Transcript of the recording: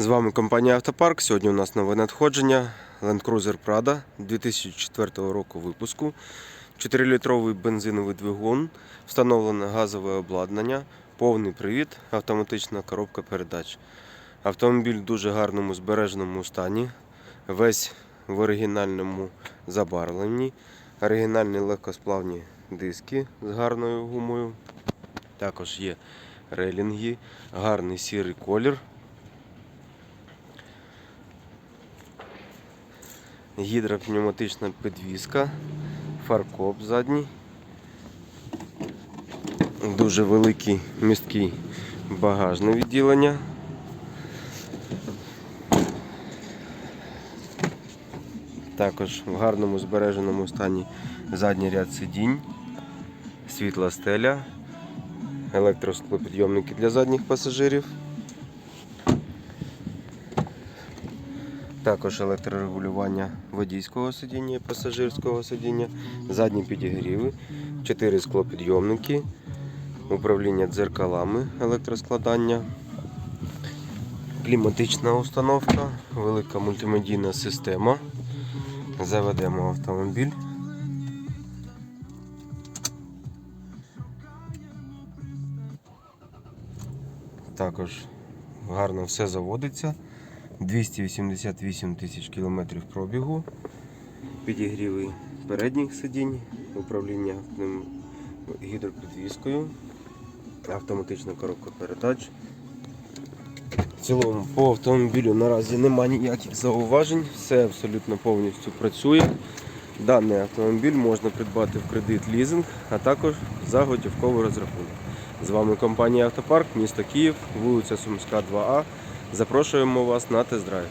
З вами компанія Автопарк. Сьогодні у нас нове надходження Land Cruiser Prado 2004 року випуску. 4-літровий бензиновий двигун, встановлене газове обладнання, повний привід, автоматична коробка передач. Автомобіль в дуже гарному збереженому стані, весь в оригінальному забарвленні, оригінальні легкосплавні диски з гарною гумою. Також є релінги, гарний сірий колір. Гідропневматична підвіска, фаркоп задній. Дуже великий місткий багажне відділення. Також в гарному збереженому стані задній ряд сидінь, світла стеля, електросклопідйомники для задніх пасажирів. Також електрорегулювання водійського сидіння і пасажирського сидіння, задні підігріви, 4 склопідйомники, управління дзеркалами, електроскладання, кліматична установка, велика мультимедійна система. Заведемо автомобіль. Також гарно все заводиться. 288 тисяч кілометрів пробігу, підігріви передніх сидінь, управління гідропідвіскою, автоматична коробка передач. В цілому по автомобілю наразі немає ніяких зауважень, все абсолютно повністю працює. Даний автомобіль можна придбати в кредит лізинг, а також за готівковий розрахунок. З вами компанія Автопарк, місто Київ, вулиця Сумська, 2А. Запрошуємо вас на тест-драйв.